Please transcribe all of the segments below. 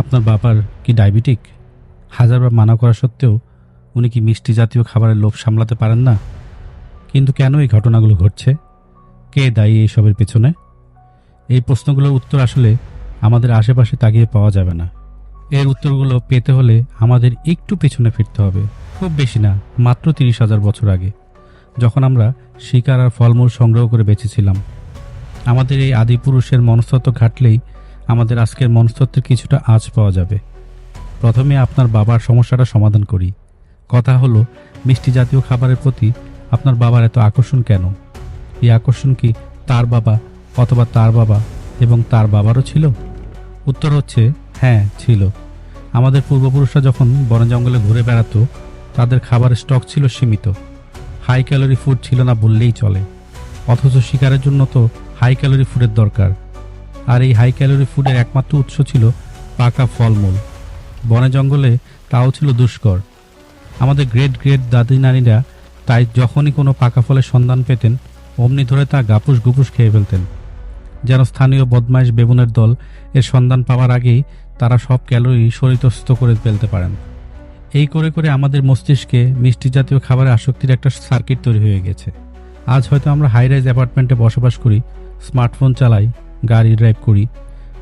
আপনার বাবার কি ডায়াবেটিক? হাজারবার মানা করা সত্ত্বেও উনি কি মিষ্টি জাতীয় খাবারের লোভ সামলাতে পারেন না? কিন্তু কেন এই ঘটনাগুলো ঘটছে? কে দায়ী এইসবের পেছনে? এই প্রশ্নগুলোর উত্তর আসলে আমাদের আশেপাশে তাকিয়ে পাওয়া যাবে না। এর উত্তরগুলো পেতে হলে আমাদের একটু পেছনে ফিরতে হবে। খুব বেশি না, মাত্র তিরিশ হাজার বছর আগে, যখন আমরা শিকার আর ফলমূল সংগ্রহ করে বেঁচেছিলাম। আমাদের এই আদিপুরুষের মনস্তত্ব ঘাটলেই আমাদের আজকের মনস্তত্ত্বের কিছুটা আঁচ পাওয়া যাবে। প্রথমে আপনার বাবার সমস্যাটা সমাধান করি। কথা হলো, মিষ্টি জাতীয় খাবারের প্রতি আপনার বাবার এত আকর্ষণ কেন? এই আকর্ষণ কি তার বাবা অথবা তার বাবা এবং তার বাবারও ছিল? উত্তর হচ্ছে হ্যাঁ ছিল। আমাদের পূর্বপুরুষরা যখন বন জঙ্গলে ঘুরে বেড়াতো, তাদের খাবারের স্টক ছিল সীমিত। হাই ক্যালোরি ফুড ছিল না বললেই চলে। অথচ শিকারের জন্য তো হাই ক্যালোরি ফুডের দরকার। আর এই হাই ক্যালোরি ফুডের একমাত্র উৎস ছিল পাকা ফলমূল। বনে জঙ্গলে তাও ছিল দুষ্কর। আমাদের গ্রেট গ্রেট দাদি নারীরা তাই যখনই কোনো পাকা ফলের সন্ধান পেতেন, অমনি ধরে তা গাপুস গুপুস খেয়ে ফেলতেন। যেন স্থানীয় বদমাইশ বেবুনের দল এর সন্ধান পাওয়ার আগেই তারা সব ক্যালোরি শরীরস্থ করে ফেলতে পারেন। এই করে করে আমাদের মস্তিষ্কে মিষ্টি জাতীয় খাবারের আসক্তির একটা সার্কিট তৈরি হয়ে গেছে। আজ হয়তো আমরা হাই রাইজ অ্যাপার্টমেন্টে বসবাস করি, স্মার্টফোন চালাই গাড়ি ড্রাইভ করি,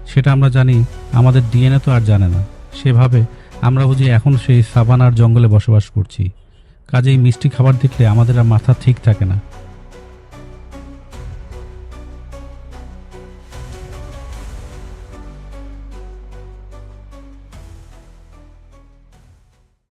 সেটা আমরা জানি, আমাদের ডিএনএ তো আর জানে না। সেভাবে আমরা বুঝি এখন সেই সাবানার জঙ্গলে বসবাস করছি। কাজেই মিষ্টি খাবার দেখলে আমাদের আর মাথা ঠিক থাকে না।